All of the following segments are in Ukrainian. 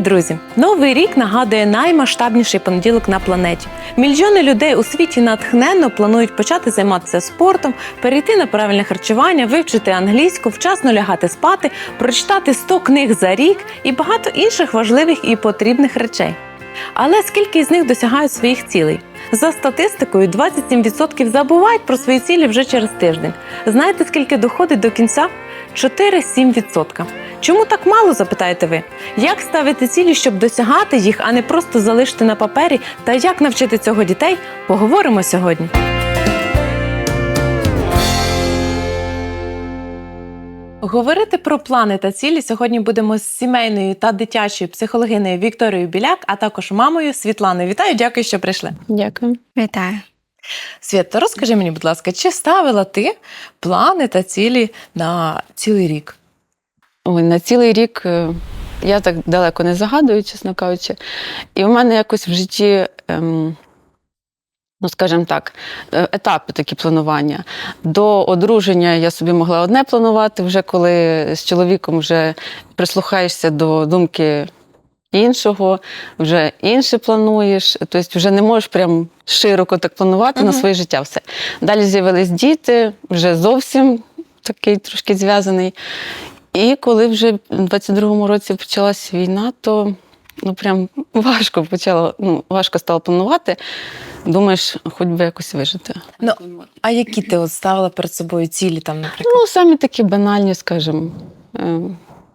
Привіт, друзі! Новий рік нагадує наймасштабніший понеділок на планеті. Мільйони людей у світі натхненно планують почати займатися спортом, перейти на правильне харчування, вивчити англійську, вчасно лягати спати, прочитати 100 книг за рік і багато інших важливих і потрібних речей. Але скільки з них досягають своїх цілей? За статистикою, 27% забувають про свої цілі вже через тиждень. Знаєте, скільки доходить до кінця? 4-7%. Чому так мало, запитаєте ви? Як ставити цілі, щоб досягати їх, а не просто залишити на папері? Та як навчити цього дітей? Поговоримо сьогодні. Говорити про плани та цілі сьогодні будемо з сімейною та дитячою психологинею Вікторією Біляк, а також мамою Світланою. Вітаю, дякую, що прийшли. Дякую. Вітаю. Свята, розкажи мені, будь ласка, чи ставила ти плани та цілі на цілий рік? Ой, на цілий рік е, я так далеко не загадую, чесно кажучи. І в мене якось в житті, ем, ну скажімо так, е, етапи такі планування. До одруження я собі могла одне планувати, вже коли з чоловіком вже прислухаєшся до думки іншого, вже інше плануєш. Тобто вже не можеш прям широко так планувати на своє життя все. Далі з'явились діти, вже зовсім такий трошки зв'язаний. І коли вже в 22-му році почалась війна, то ну прям важко почало, ну важко стало планувати. Думаєш, хоч би якось вижити. Ну, А які ти от ставила перед собою цілі там, наприклад? Ну, самі такі банальні, скажімо, е,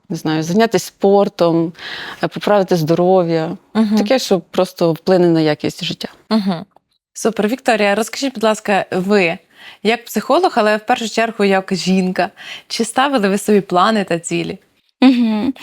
не знаю, зайнятися спортом, е, поправити здоров'я. Угу. Таке, що просто вплине на якість життя. Угу. Супер, Вікторія, розкажіть, будь ласка, ви як психолог, але в першу чергу як жінка, чи ставили ви собі плани та цілі? Угу.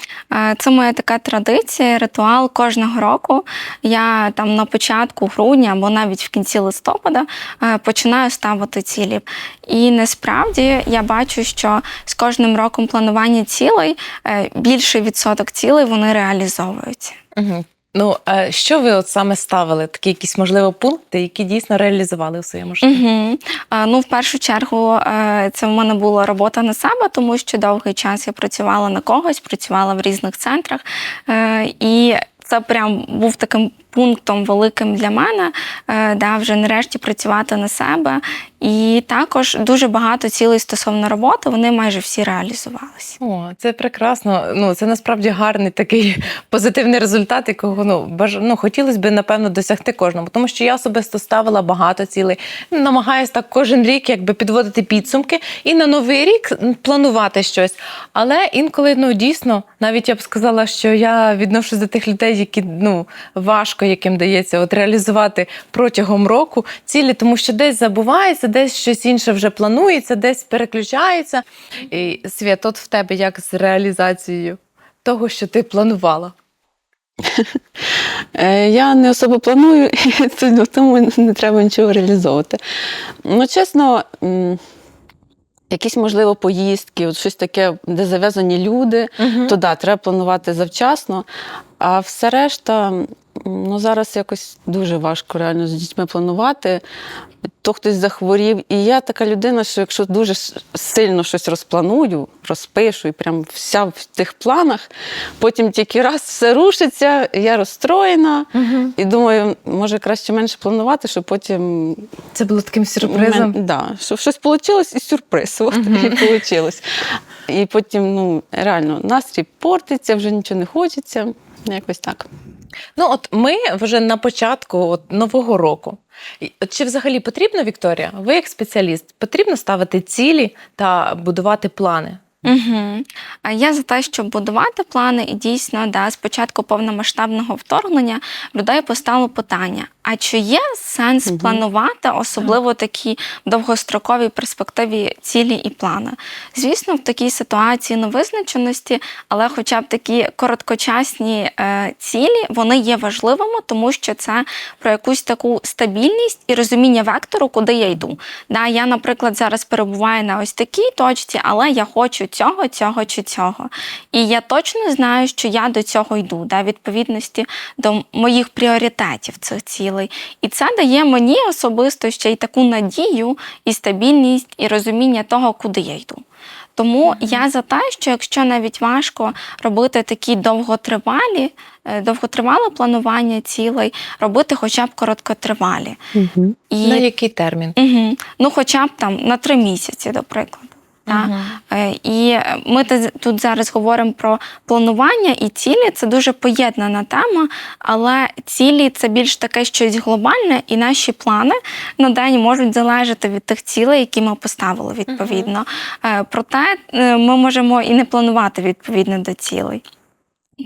Це моя така традиція, ритуал кожного року. Я там на початку грудня або навіть в кінці листопада е, починаю ставити цілі. І насправді я бачу, що з кожним роком планування цілей е, більший відсоток цілей вони реалізовуються. Угу. Ну, а що ви от саме ставили? Такі якісь можливо пункти, які дійсно реалізували у своєму житті? Угу. Ну, в першу чергу, е, це в мене була робота на себе, тому що довгий час я працювала на когось, працювала в різних центрах. Е, І це прям був таким пунктом великим для мене, е, да, вже нарешті працювати на себе. І також дуже багато цілей стосовно роботи, вони майже всі реалізувалися. О, це прекрасно. Ну, це насправді гарний такий позитивний результат, якого ну, баж... ну, хотілося б, напевно, досягти кожному. Тому що я особисто ставила багато цілей. Намагаюсь так кожен рік якби підводити підсумки і на новий рік планувати щось. Але інколи ну, дійсно, навіть я б сказала, що я відношусь до тих людей, які ну, важко яким дається от реалізувати протягом року цілі, тому що десь забувається, десь щось інше вже планується, десь переключається. І Свят, от в тебе як з реалізацією того, що ти планувала? Е, Я не особо планую, і тому не треба нічого реалізовувати. Ну, чесно, якісь, можливо, поїздки, от щось таке, де зав'язані люди, Угу. то да, треба планувати завчасно. А все решта, ну зараз якось дуже важко реально з дітьми планувати. То хтось захворів. І я така людина, що якщо дуже сильно щось розпланую, розпишу і прям вся в тих планах, потім тільки раз все рушиться, я розстроєна. Угу. І думаю, може краще менше планувати, щоб потім Це було таким сюрпризом. Мен- да, щоб щось вийшло і сюрприз. От Мгм. і вийшло. І потім, ну, реально, настрій портиться, вже нічого не хочеться. Якось так. Ну, от ми вже на початку от, нового року. Чи взагалі потрібно, Вікторія, ви як спеціаліст, потрібно ставити цілі та будувати плани? Угу. Я за те, щоб будувати плани, і дійсно, да, з початку повномасштабного вторгнення людей постало питання: а чи є сенс Мгм. планувати, особливо такі довгостроковій перспективі цілі і плани? Звісно, в такій ситуації невизначеності, але хоча б такі короткочасні е, цілі вони є важливими, тому що це про якусь таку стабільність і розуміння вектору, куди я йду. Да, я, наприклад, зараз перебуваю на ось такій точці, але я хочу цього, цього чи цього. І я точно знаю, що я до цього йду, да, відповідності до моїх пріоритетів цих цілей. І це дає мені особисто ще й таку надію, і стабільність, і розуміння того, куди я йду. Тому я за те, що якщо навіть важко робити такі довготривалі, е, довготривале планування цілей, робити хоча б короткотривалі. Угу. І На який термін? Угу. Ну, хоча б там на три місяці, до прикладу. Так? Е, І ми тут зараз говоримо про планування і цілі. Це дуже поєднана тема, але цілі це більш таке щось глобальне, і наші плани на день можуть залежати від тих цілей, які ми поставили відповідно. Е, Проте е, ми можемо і не планувати відповідно до цілей.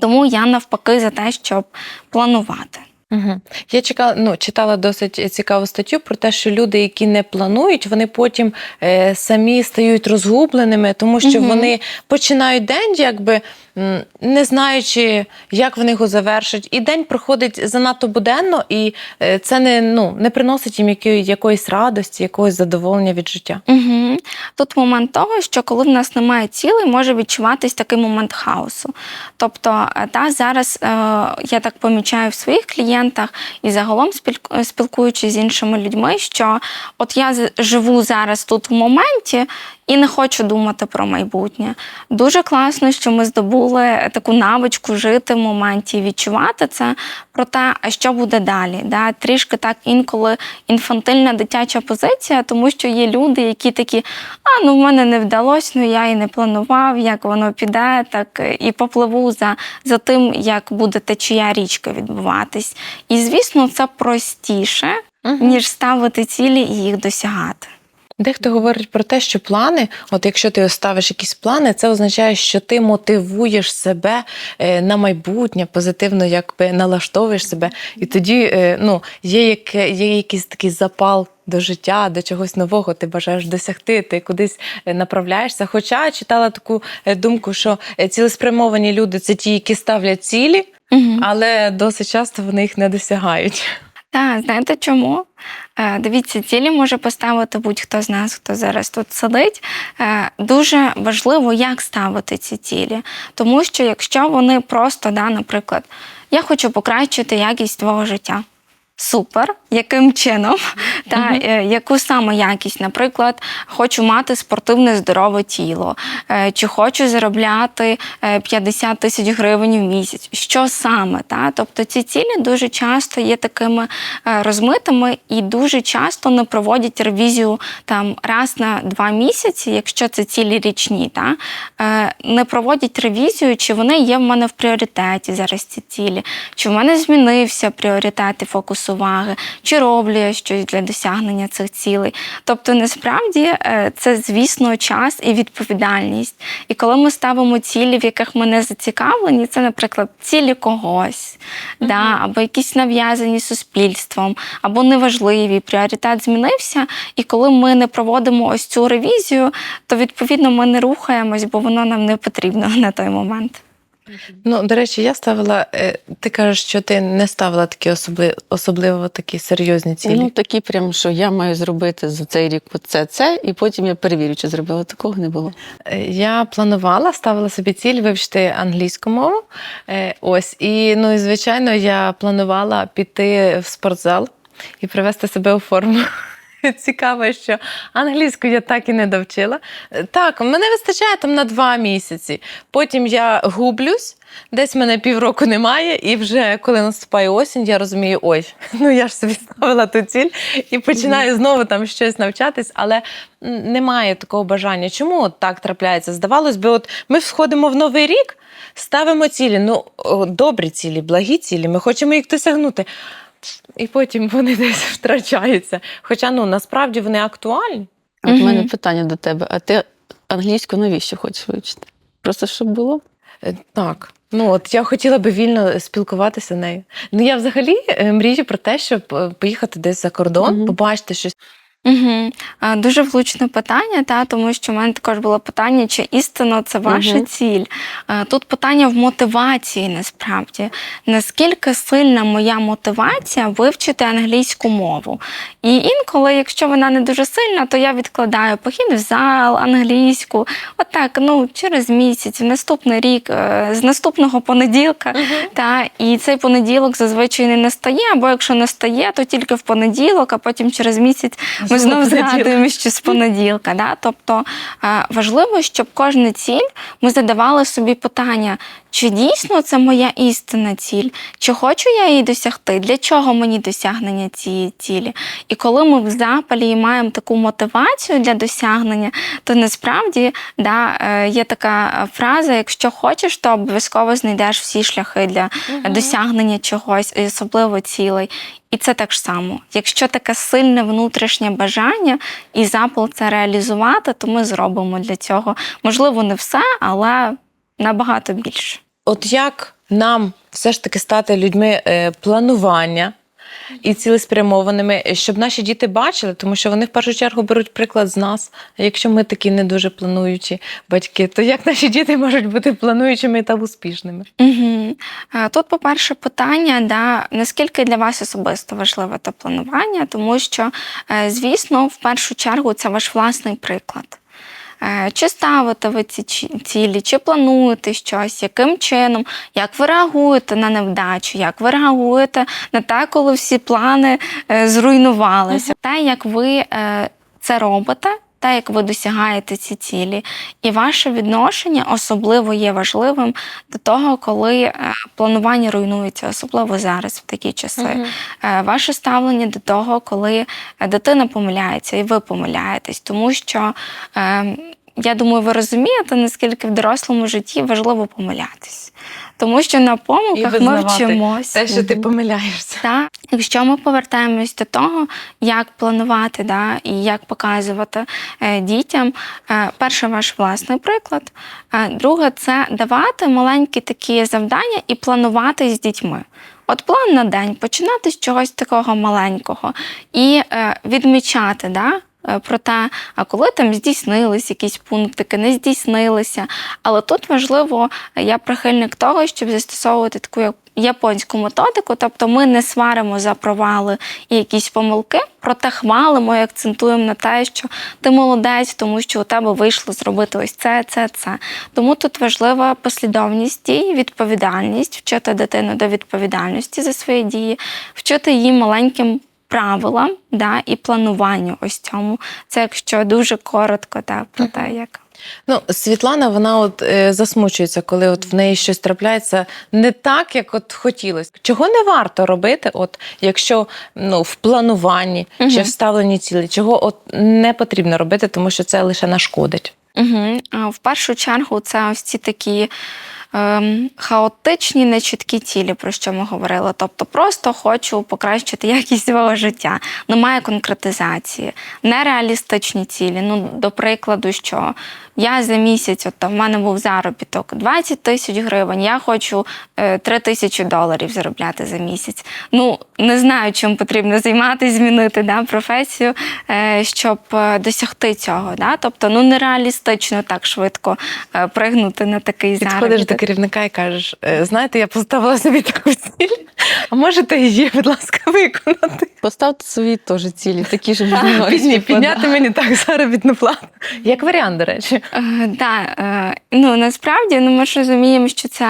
Тому я навпаки за те, щоб планувати. Угу. Я чекала, ну, читала досить цікаву статтю про те, що люди, які не планують, вони потім е, самі стають розгубленими, тому що угу. вони починають день, якби не знаючи, як вони його завершать. І день проходить занадто буденно, і е, це не, ну, не приносить їм якоїсь радості, якогось задоволення від життя. Угу. Тут момент того, що коли в нас немає цілей, може відчуватись такий момент хаосу. Тобто, е, та зараз е, я так помічаю в своїх клієнтах і загалом спілкуючись з іншими людьми, що от я живу зараз тут в моменті. І не хочу думати про майбутнє. Дуже класно, що ми здобули таку навичку жити в моменті відчувати це. Проте, а що буде далі? Да? Трішки так інколи інфантильна дитяча позиція, тому що є люди, які такі, а ну в мене не вдалося, ну я і не планував, як воно піде, так і попливу за, за тим, як буде течія річка відбуватись. І звісно, це простіше, ніж ставити цілі і їх досягати. Дехто говорить про те, що плани, от якщо ти ставиш якісь плани, це означає, що ти мотивуєш себе е, на майбутнє, позитивно якби налаштовуєш себе. І тоді е, ну, є, яке, є якийсь такий запал до життя, до чогось нового, ти бажаєш досягти, ти кудись е, направляєшся. Хоча читала таку думку, що цілеспрямовані люди це ті, які ставлять цілі, Угу. але досить часто вони їх не досягають. Так, знаєте чому? Е, Дивіться, цілі може поставити будь-хто з нас, хто зараз тут сидить. Е, Дуже важливо, як ставити ці цілі. Тому що якщо вони просто, да, наприклад, я хочу покращити якість твого життя. Супер, яким чином? Та, е, яку саме якість? Наприклад, хочу мати спортивне здорове тіло, е, чи хочу заробляти е, 50 тисяч гривень в місяць. Що саме? Та? Тобто ці цілі дуже часто є такими е, розмитими і дуже часто не проводять ревізію там раз на два місяці, якщо це цілі річні. Та? Е, Не проводять ревізію, чи вони є в мене в пріоритеті зараз ці цілі, чи в мене змінився пріоритет і фокус уваги, чи роблю я щось для досягнення цих цілей. Тобто, насправді е, це, звісно, час і відповідальність. І коли ми ставимо цілі, в яких ми не зацікавлені, це, наприклад, цілі когось, да, або якісь нав'язані суспільством, або неважливі, пріоритет змінився. І коли ми не проводимо ось цю ревізію, то відповідно ми не рухаємось, бо воно нам не потрібно на той момент. Ну, до речі, я ставила. е, Ти кажеш, що ти не ставила такі особливо, особливо такі серйозні цілі. Ну, такі прям, що я маю зробити за цей рік оце, це, і потім я перевірю, чи зробила. Такого не було. Е, Я планувала, ставила собі ціль вивчити англійську мову. Е, Ось, і ну і звичайно, я планувала піти в спортзал і привести себе у форму. Цікаво, що англійську я так і не довчила. Е, Так, мене вистачає там на два місяці. Потім я гублюсь, десь мене півроку немає, і вже коли наступає осінь, я розумію, ой, ну я ж собі ставила ту ціль і починаю знову там щось навчатись, але немає такого бажання. Чому от так трапляється? Здавалось би, от ми входимо в новий рік, ставимо цілі. Ну, добрі цілі, благі цілі, ми хочемо їх досягнути. І потім вони десь втрачаються. Хоча ну насправді вони актуальні. От у мене питання до тебе: а ти англійську навіщо хочеш вивчити? Просто щоб було? Е, Так. Ну от я хотіла би вільно спілкуватися нею. Ну я взагалі е, мрію про те, щоб е, поїхати десь за кордон, побачити щось. Угу. Дуже влучне питання, та, тому що в мене також було питання, чи істинно це ваша Мгм. ціль. Тут питання в мотивації насправді. Наскільки сильна моя мотивація вивчити англійську мову? І інколи, якщо вона не дуже сильна, то я відкладаю похід в зал, англійську, отак, ну, через місяць, в наступний рік, е, з наступного понеділка. Та, і цей понеділок зазвичай не настає, або якщо настає, то тільки в понеділок, а потім через місяць ми знову знов згадуємо, що з понеділка. Да? Тобто е, важливо, щоб кожна ціль ми задавали собі питання, чи дійсно це моя істинна ціль, чи хочу я її досягти, для чого мені досягнення цієї цілі. І коли ми в запалі маємо таку мотивацію для досягнення, то насправді да, е, є така фраза: якщо хочеш, то обов'язково знайдеш всі шляхи для досягнення чогось, особливо цілей. І це так само. Якщо таке сильне внутрішнє бажання і запал це реалізувати, то ми зробимо для цього. Можливо, не все, але набагато більше. От як нам все ж таки стати людьми е, планування і цілеспрямованими, щоб наші діти бачили, тому що вони в першу чергу беруть приклад з нас. А якщо ми такі не дуже плануючі батьки, то як наші діти можуть бути плануючими та успішними? Угу. Тут, по-перше, питання, да, наскільки для вас особисто важливе те планування, тому що, е, звісно, в першу чергу це ваш власний приклад. Е, Чи ставите ви ці цілі, чи плануєте щось, яким чином, як ви реагуєте на невдачу, як ви реагуєте на те, коли всі плани е, зруйнувалися, те, як ви е, це робите, те, як ви досягаєте ці цілі, і ваше відношення особливо є важливим до того, коли е, планування руйнується, особливо зараз, в такі часи. Е, Ваше ставлення до того, коли е, дитина помиляється і ви помиляєтесь, тому що. е, Я думаю, ви розумієте, наскільки в дорослому житті важливо помилятись. Тому що на помилках ми вчимося. те, що ти помиляєшся. Та, якщо ми повертаємось до того, як планувати да, і як показувати е, дітям, е, перше, ваш власний приклад. Е, друге, це давати маленькі такі завдання і планувати з дітьми. От план на день, починати з чогось такого маленького і е, відмічати, да, про те, а коли там здійснились якісь пунктики, не здійснилися. Але тут важливо, е, я прихильник того, щоб застосовувати таку як японську методику, тобто ми не сваримо за провали і якісь помилки, проте хвалимо і акцентуємо на те, що ти молодець, тому що у тебе вийшло зробити ось це, це, це. Тому тут важлива послідовність дій, відповідальність, вчити дитину до відповідальності за свої дії, вчити її маленьким. Правилам да, і плануванню ось цьому. Це якщо дуже коротко да, про те, як. Ну, Світлана, вона от е, засмучується, коли от в неї щось трапляється не так, як от хотілося. Чого не варто робити, от якщо ну, в плануванні Мгм. чи в ставленні цілі, чого от не потрібно робити, тому що це лише нашкодить. Угу. В першу чергу це ось ці такі хаотичні, нечіткі цілі, про що ми говорили. Тобто просто хочу покращити якість свого життя. Немає конкретизації, нереалістичні цілі. Ну, до прикладу, що я за місяць, от там в мене був заробіток 20 тисяч гривень, я хочу е, 3 тисячі доларів заробляти за місяць. Ну, не знаю, чим потрібно займатися, змінити да, професію, е, щоб е, досягти цього. Да? Тобто, ну нереалістично так швидко е, пригнути на такий заробіток. Керівника і кажеш: «Е, знаєте, я поставила собі таку ціль, а можете її, будь ласка, виконати. Поставте свої теж цілі, такі ж Підні- Підняти мені так заробітну плату. Як варіант, до речі. Е, да, е, ну насправді ну, ми ж розуміємо, що це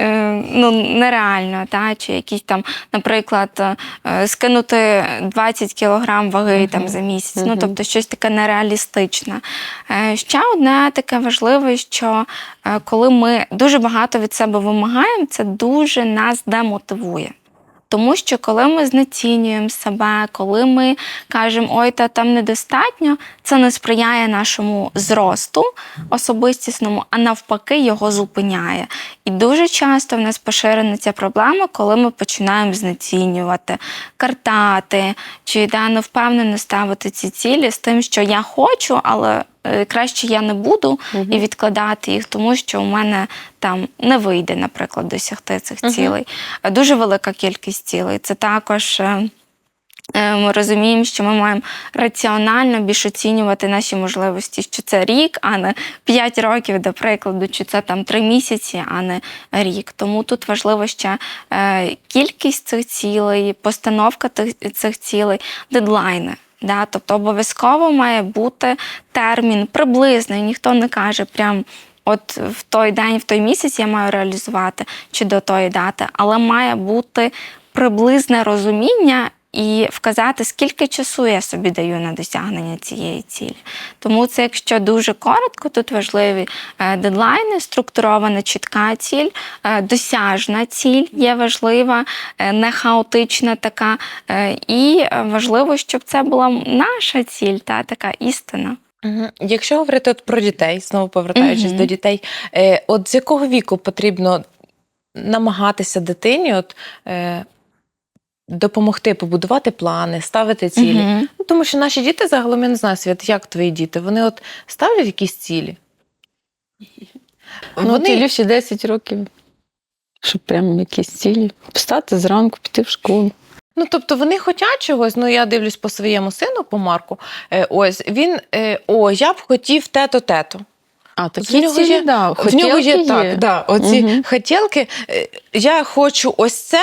е, ну, нереально, та? чи якісь там, наприклад, е, скинути 20 кілограм ваги там, за місяць, ну, тобто щось таке нереалістичне. Е, ще одне таке важливе, що е, коли ми дуже багато від себе вимагаємо, це дуже нас демотивує. Тому що коли ми знецінюємо себе, коли ми кажемо, ой, та там недостатньо, це не сприяє нашому зросту особистісному, а навпаки, його зупиняє. І дуже часто в нас поширена ця проблема, коли ми починаємо знецінювати, картати чи да, невпевнено ставити ці цілі з тим, що я хочу, але е, краще я не буду і відкладати їх, тому що у мене там не вийде, наприклад, досягти цих Мгм. цілей. Е, Дуже велика кількість цілей. Це також. е, е, Ми розуміємо, що ми маємо раціонально більш оцінювати наші можливості, що це рік, а не 5 років, до прикладу, чи це там 3 місяці, а не рік. Тому тут важливо ще е, кількість цих цілей, постановка цих цілей, дедлайни. Да? Тобто обов'язково має бути термін приблизний, ніхто не каже прям. От в той день, в той місяць я маю реалізувати чи до тої дати, але має бути приблизне розуміння, і вказати, скільки часу я собі даю на досягнення цієї цілі. Тому це, якщо дуже коротко, тут важливі е, дедлайни, структурована чітка ціль, е, досяжна ціль є важлива, е, не хаотична така. І важливо, щоб це була наша ціль, та така істина. Якщо говорити от про дітей, знову повертаючись Мгм. до дітей, от з якого віку потрібно намагатися дитині от, допомогти побудувати плани, ставити цілі? Ну, тому що наші діти загалом я не знаю, Свят, як твої діти, вони от ставлять якісь цілі? Ну, от Ілюші 10 років, щоб прямо якісь цілі. Встати зранку, піти в школу. Ну, тобто вони хочуть чогось, ну я дивлюсь по своєму сину, по Марку. Е, ось він, е, о, я б хотів те-то, те-то. А, В нього цілі, є- да, В нього є, хотілки так, да, оці Мгм. хотілки. е, Я хочу ось це.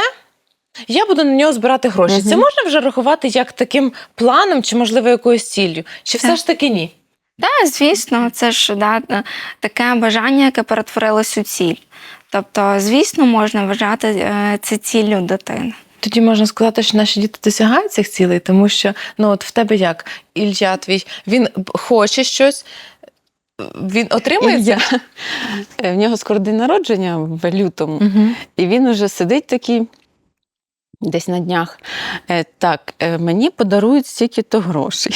Я буду на нього збирати гроші. Це можна вже рахувати як таким планом, чи, можливо, якоюсь ціллю? Чи все Так. ж таки ні? Так, звісно, це ж да, е, таке бажання, яке перетворилось у ціль. Тобто, звісно, можна вважати е, це ціллю дитини. Тоді можна сказати, що наші діти досягають цих цілей, тому що ну от в тебе як Ілля твій, він хоче щось, він отримує Ілля. це? Е, В нього скоро день народження в лютому, Угу. і він уже сидить такий. Десь на днях. Е, так, е, мені подарують стільки-то грошей.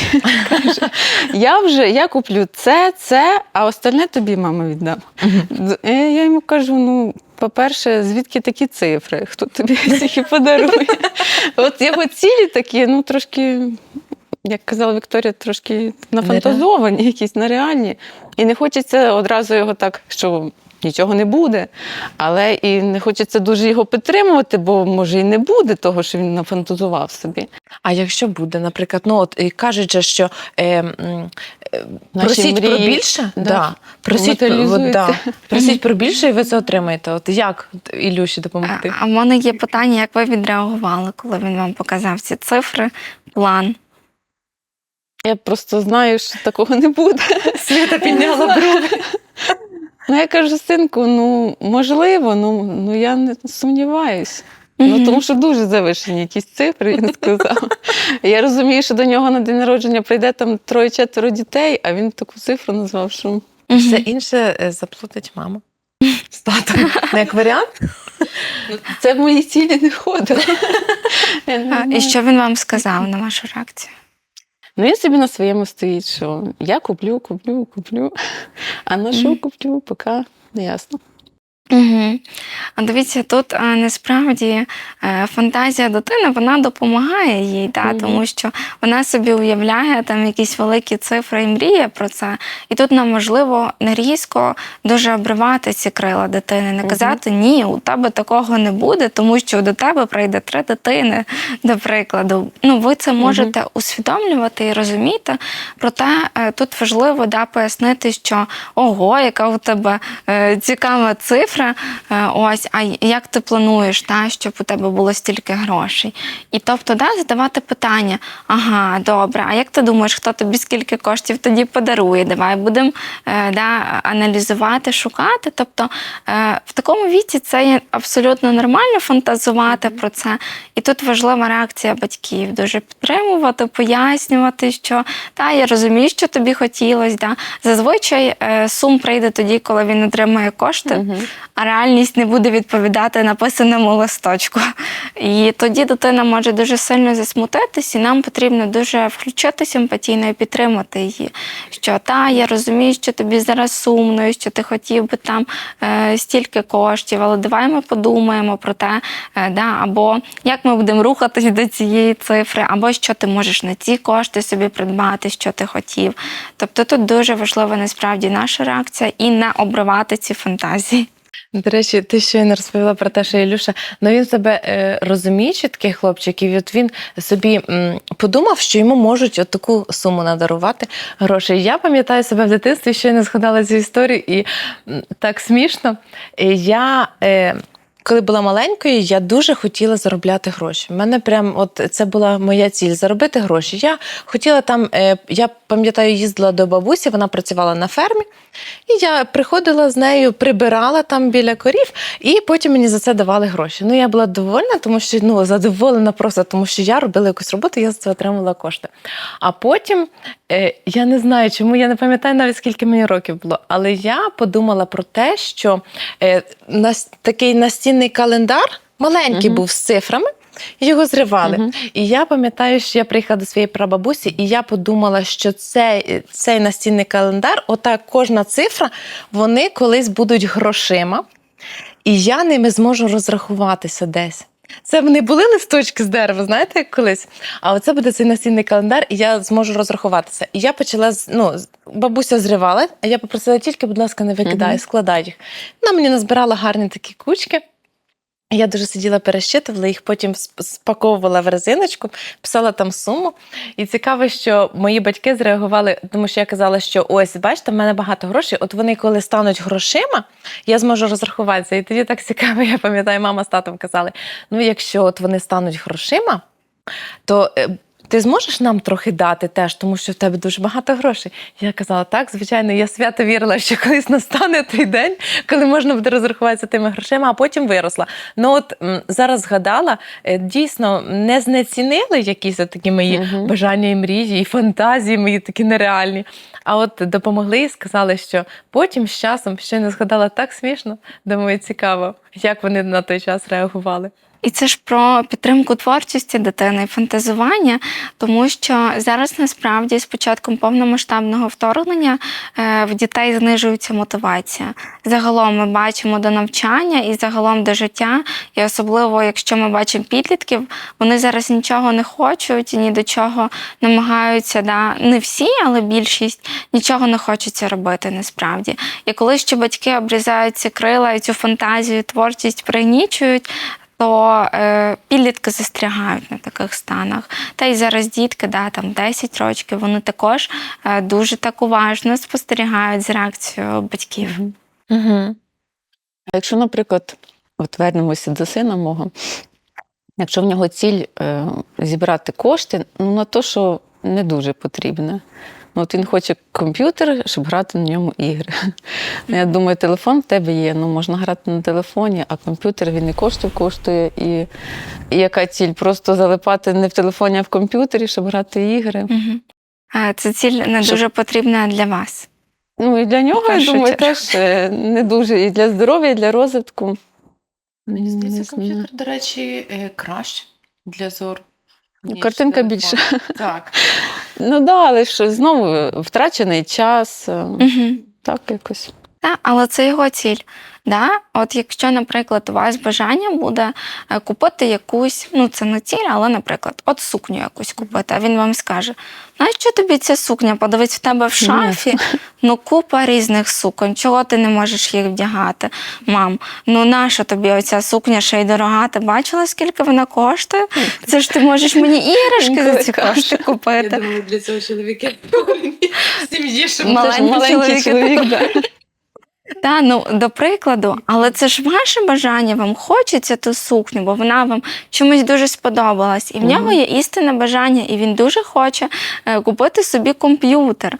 Я вже я куплю це, це, а остальне тобі, мама, віддам. Е, Я йому кажу: ну, по-перше, звідки такі цифри? Хто тобі стільки подарує? От його цілі такі, ну, трошки, як казала Вікторія, трошки нафантазовані, якісь нереальні. І не хочеться одразу його так, що нічого не буде. Але і не хочеться дуже його підтримувати, бо може і не буде того, що він нафантазував собі. А якщо буде, наприклад, ну от і кажуть же, що е, е, просіть про більше, да, да, просіть, про, от, да, просіть про більше, і ви це отримаєте. От як Ілюші допомогти? А в мене є питання, як ви відреагували, коли він вам показав ці цифри, план. Я просто знаю, що такого не буде. Світа підняла брови. Ну, я кажу, синку, ну можливо, ну, ну я не сумніваюсь. Ну, тому що дуже завишені якісь цифри, він сказав. Я розумію, що до нього на день народження прийде там троє-четверо дітей, а він таку цифру назвав, що Все інше е, заплатить мама. З татом. Ну, як варіант? це в мої цілі не входило. Не І що він вам сказав на вашу реакцію? Ну, він собі на своєму стоїть, що я куплю, куплю, куплю. А на що куплю, поки не ясно. Угу. А дивіться, тут а, насправді е, фантазія дитини вона допомагає їй, да, Мгм. тому що вона собі уявляє там якісь великі цифри і мріє про це. І тут нам важливо не різко дуже обривати ці крила дитини, не казати ні, у тебе такого не буде, тому що до тебе прийде три дитини, до прикладу. Ну, ви це можете усвідомлювати і розуміти. Проте е, тут важливо да, пояснити, що ого, яка у тебе е, цікава цифра. Е, ось, а як ти плануєш, та, щоб у тебе було стільки грошей? І тобто, да, задавати питання: ага, добре, а як ти думаєш, хто тобі скільки коштів тоді подарує? Давай будемо е, да, аналізувати, шукати. Тобто е, в такому віці це є абсолютно нормально фантазувати про це. І тут важлива реакція батьків дуже підтримувати, пояснювати, що та я розумію, що тобі хотілося. Да. Зазвичай сум прийде тоді, коли він отримає кошти, Мгм. а реальність не буде відповідати написаному листочку. І тоді дитина може дуже сильно засмутитись, і нам потрібно дуже включитися емпатійно і підтримати її. Що та я розумію, що тобі зараз сумно, і що ти хотів би там е, стільки коштів, але давай ми подумаємо про те, е, да, або як ми будемо рухатись до цієї цифри, або що ти можеш на ці кошти собі придбати, що ти хотів. Тобто тут дуже важлива насправді наша реакція і не обривати ці фантазії. До речі, ти щойно розповіла про те, що Ілюша, ну він себе е, розуміє, чіткий хлопчик, і от він собі м, подумав, що йому можуть от таку суму надарувати грошей. Я пам'ятаю себе в дитинстві, щойно згадала цю історію, і м, так смішно. Е, Я, е, коли була маленькою, я дуже хотіла заробляти гроші. У мене прям от це була моя ціль заробити гроші. Я хотіла там, е, я пам'ятаю, їздила до бабусі, вона працювала на фермі, і я приходила з нею, прибирала там біля корів, і потім мені за це давали гроші. Ну я була довольна, тому що ну задоволена просто, тому що я робила якусь роботу, я за це отримала кошти. А потім е, я не знаю, чому я не пам'ятаю навіть скільки мені років було, але я подумала про те, що е, нас такий настінний календар маленький був з цифрами. Його зривали. Мгм. І я пам'ятаю, що я приїхала до своєї прабабусі, і я подумала, що цей, цей настінний календар, отак кожна цифра, вони колись будуть грошима, і я ними зможу розрахуватися десь. Це не були листочки з дерева, знаєте, як колись. А оце буде цей настінний календар, і я зможу розрахуватися. І я почала з- ну, бабуся зривала, а я попросила тільки, будь ласка, не викидай, Мгм. складай їх. Вона мені назбирала гарні такі кучки. Я дуже сиділа, перещитувала їх, потім спаковувала в резиночку, писала там суму. І цікаво, що мої батьки зреагували, тому що я казала, що ось, бачите, в мене багато грошей. От вони, коли стануть грошима, я зможу розрахуватися. І тоді так цікаво, я пам'ятаю, мама з татом казали: ну, якщо от вони стануть грошима, то. Ти зможеш нам трохи дати теж, тому що в тебе дуже багато грошей. Я казала, так, звичайно, я свято вірила, що колись настане той день, коли можна буде розрахуватися тими грошима, а потім виросла. Ну от зараз згадала, е, дійсно не знецінили якісь такі мої Мгм. бажання і мрії, і фантазії мої такі нереальні. А от допомогли і сказали, що потім з часом ще не згадала так смішно. Думаю, цікаво, як вони на той час реагували. І це ж про підтримку творчості дитини, і фантазування, тому що зараз насправді з початком повномасштабного вторгнення е, в дітей знижується мотивація. Загалом ми бачимо до навчання і загалом до життя, і особливо, якщо ми бачимо підлітків, вони зараз нічого не хочуть і ні до чого намагаються. Да, не всі, але більшість нічого не хочеться робити насправді. І коли ще батьки обрізають ці крила і цю фантазію, творчість пригнічують то е, підлітки застрягають на таких станах. Та й зараз дітки, да, там 10 років, вони також е, дуже так уважно спостерігають з реакцією батьків. Угу. А якщо, наприклад, от вернемося до сина мого, якщо в нього ціль е, зібрати кошти, ну на те, що не дуже потрібне. Ну, от він хоче комп'ютер, щоб грати на ньому ігри. Ну, Я думаю, телефон в тебе є, ну можна грати на телефоні, а комп'ютер він і коштів коштує. І, і яка ціль? Просто залипати не в телефоні, а в комп'ютері, щоб грати ігри. Угу. Е, це ціль не Щоб- дуже потрібна для вас. Ну і для нього, я думаю, теж е, не дуже і для здоров'я, і для розвитку. Мені здається, комп'ютер, до речі, е, краще для зору. Картинка телефон. більше. Так. Ну да, але ж знову втрачений час. Угу. Так якось. Так, але це його ціль. Да? От якщо, наприклад, у вас бажання буде е, купити якусь, ну це не ціль, але, наприклад, от сукню якусь купити, а він вам скаже: нащо тобі ця сукня? Подивись в тебе в шафі, ну купа різних суконь, чого ти не можеш їх вдягати? Мам, ну наша тобі оця сукня ще й дорога? Ти бачила, скільки вона коштує? Це ж ти можеш мені іграшки за ці кошти купити. думаю, для цього чоловіки сім'ї, ж Маленький маленький чоловік. Та, ну до прикладу, але це ж ваше бажання, вам хочеться ту сукню, бо вона вам чомусь дуже сподобалась. І в нього є істинне бажання, і він дуже хоче е, купити собі комп'ютер.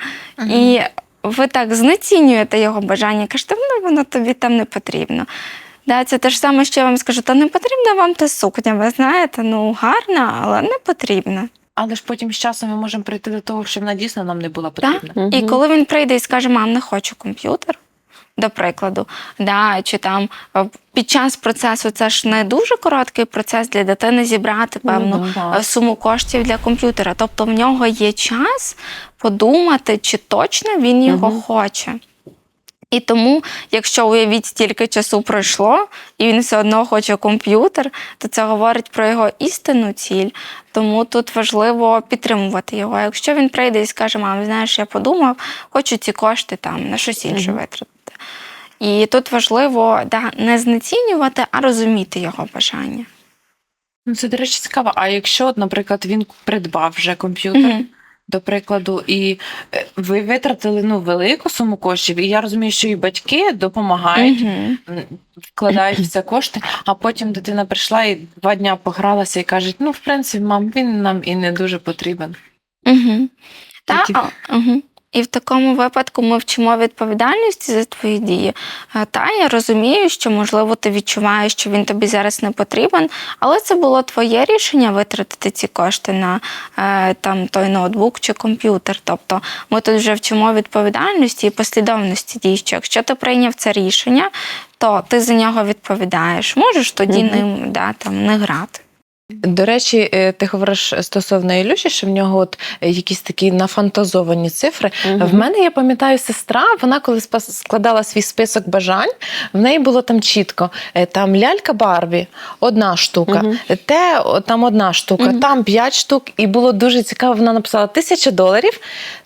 І ви так знецінюєте його бажання, кажете, ну воно тобі там не потрібно. Да, це те ж саме, що я вам скажу, та не потрібна вам та сукня, ви знаєте, ну гарна, але не потрібна. Але ж потім з часом ми можемо прийти до того, що вона дійсно нам не була Так? потрібна. І коли він прийде і скаже, мам, не хочу комп'ютер, до прикладу, да, чи там е, під час процесу це ж не дуже короткий процес для дитини зібрати певну Ну, да. е, суму коштів для комп'ютера. Тобто в нього є час подумати, чи точно він його Мгм. хоче. І тому, якщо уявіть, стільки часу пройшло, і він все одно хоче комп'ютер, то це говорить про його істинну ціль. Тому тут важливо підтримувати його. Якщо він прийде і скаже, мам, знаєш, я подумав, хочу ці кошти там на щось інше витратити. І тут важливо да, не знецінювати, а розуміти його бажання. Ну, це, до речі, цікаво. А якщо, наприклад, він придбав вже комп'ютер, Мгм. До прикладу, і е, ви витратили ну велику суму коштів, і я розумію, що і батьки допомагають, Мгм. м, вкладають в це кошти, а потім дитина прийшла і два дня погралася і каже: ну, в принципі, мам, він нам і не дуже потрібен. Угу. Та, Такі- а, угу. І в такому випадку ми вчимо відповідальності за твої дії. Е, Та я розумію, що можливо ти відчуваєш, що він тобі зараз не потрібен, але це було твоє рішення витратити ці кошти на е, там той ноутбук чи комп'ютер. Тобто ми тут вже вчимо відповідальності і послідовності дій. Що якщо ти прийняв це рішення, то ти за нього відповідаєш. Можеш тоді Мгм. ним да, там, не грати. До речі, е, ти говориш стосовно Ілюші, що в нього от е, якісь такі нафантазовані цифри. В мене, я пам'ятаю, сестра, вона коли складала свій список бажань, в неї було там чітко: е, там лялька Барбі, одна штука, Мгм. те там одна штука, Мгм. там п'ять штук. І було дуже цікаво. Вона написала тисяча доларів.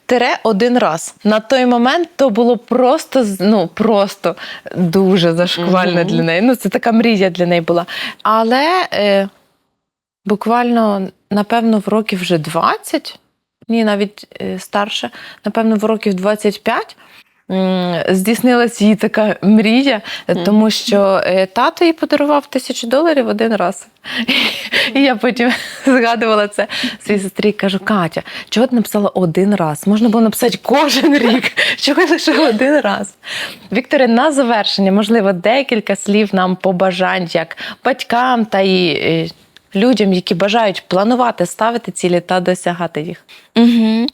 Тире один раз. На той момент то було просто ну просто дуже зашквально Мгм. для неї. Ну, це така мрія для неї була. Але е, буквально, напевно, в років вже 20, ні, навіть е, старше, напевно, в років 25 м, здійснилась її така мрія, тому що е, тато їй подарував тисячу доларів один раз. І я потім згадувала це своїй сестрі і кажу: Катя, чого ти написала один раз? Можна було написати кожен рік. Чого лише один раз? Вікторе, на завершення, можливо, декілька слів нам побажань як батькам та і людям, які бажають планувати, ставити цілі та досягати їх. Угу.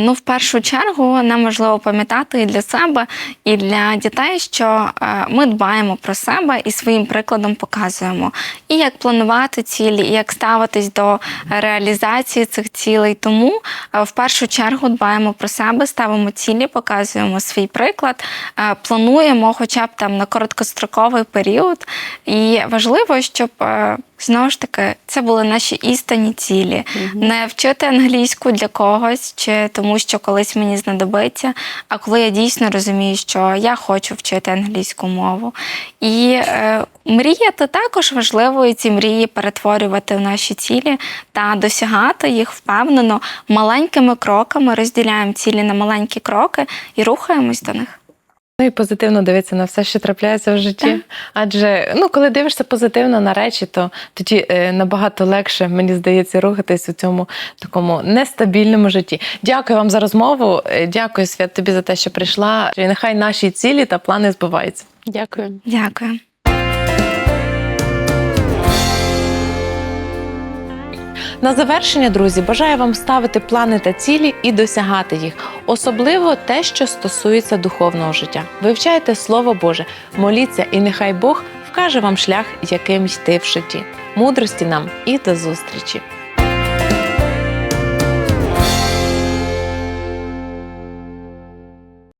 Ну, в першу чергу, нам важливо пам'ятати і для себе, і для дітей, що ми дбаємо про себе і своїм прикладом показуємо, і як планувати цілі, і як ставитись до реалізації цих цілей. Тому в першу чергу дбаємо про себе, ставимо цілі, показуємо свій приклад, плануємо хоча б там на короткостроковий період. І важливо, щоб знову ж таки це були наші істинні цілі. Не вчити англійську для когось, чи тому що колись мені знадобиться, а коли я дійсно розумію, що я хочу вчити англійську мову. І е, мріяти також важливо і ці мрії перетворювати в наші цілі та досягати їх впевнено маленькими кроками, розділяємо цілі на маленькі кроки і рухаємось до них. Ну і позитивно дивитися на все, що трапляється в житті. Адже ну, коли дивишся позитивно на речі, то тоді е, набагато легше, мені здається, рухатись у цьому такому нестабільному житті. Дякую вам за розмову. Е, Дякую, Свят, тобі за те, що прийшла. І нехай наші цілі та плани збуваються. Дякую. Дякую. На завершення, друзі, бажаю вам ставити плани та цілі і досягати їх, особливо те, що стосується духовного життя. Вивчайте Слово Боже, моліться, і нехай Бог вкаже вам шлях, яким йти в житті. Мудрості нам і до зустрічі!